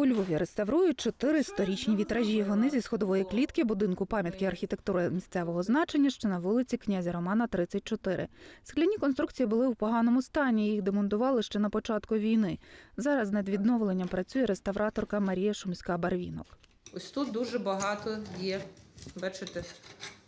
У Львові реставрують чотири сторічні вітражі. Вони зі сходової клітки будинку пам'ятки архітектури місцевого значення, що на вулиці князя Романа 34. Скляні конструкції були у поганому стані. Їх демонтували ще на початку війни. Зараз над відновленням працює реставраторка Марія Шумська Барвінок. Ось тут дуже багато є, бачите,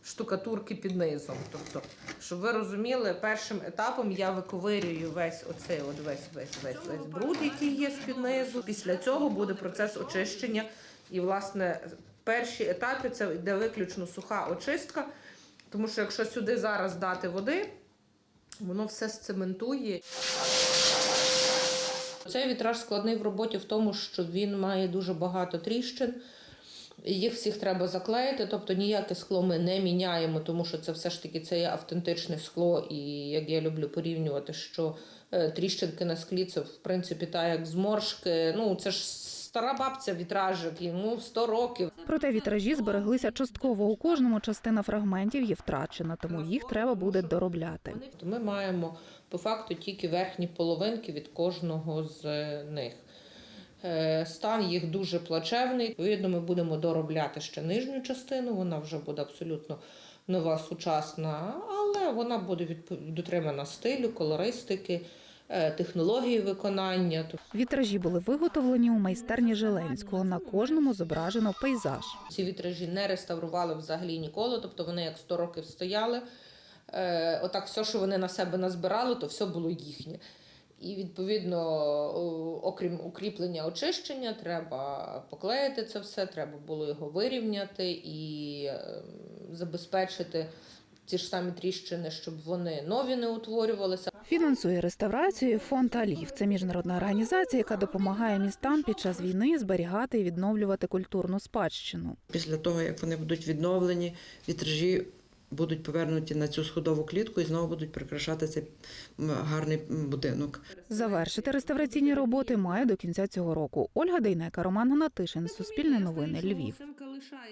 штукатурки під низом. Тобто, щоб ви розуміли, першим етапом я виковирюю весь оцей от весь, весь, весь, весь бруд, який є з під низу. Після цього буде процес очищення. І, власне, перші етапи це йде виключно суха очистка, тому що якщо сюди зараз дати води, воно все сцементує. Цей вітраж складний в роботі в тому, що він має дуже багато тріщин. Їх всіх треба заклеїти, тобто ніяке скло ми не міняємо, тому що це все ж таки це є автентичне скло. І як я люблю порівнювати, що е, тріщинки на склі це в принципі та як зморшки. Ну це ж стара бабця вітражик, йому 100 років. Проте вітражі збереглися частково. У кожному частина фрагментів є втрачена, тому їх треба буде доробляти. Ми маємо по факту тільки верхні половинки від кожного з е, них. Е, Стан їх дуже плачевний. Відповідно, ми будемо доробляти ще нижню частину. Вона вже буде абсолютно нова, сучасна, але вона буде дотримана стилю, колористики, е, технології виконання. Вітражі були виготовлені у майстерні Желенського. На кожному зображено пейзаж. Ці вітражі не реставрували взагалі ніколи, тобто вони як 100 років стояли. Е, отак, все, що вони на себе назбирали, то все було їхнє. І відповідно, окрім укріплення очищення, треба поклеїти це все, треба було його вирівняти і е, забезпечити ті ж самі тріщини, щоб вони нові не утворювалися. Фінансує реставрацію фонд Алів. Це міжнародна організація, яка допомагає містам під час війни зберігати і відновлювати культурну спадщину. Після того, як вони будуть відновлені, вітражі будуть повернуті на цю сходову клітку і знову будуть прикрашати цей гарний будинок. Завершити реставраційні роботи має до кінця цього року. Ольга Дейнека, Роман Гнатишин, Суспільне новини, Львів.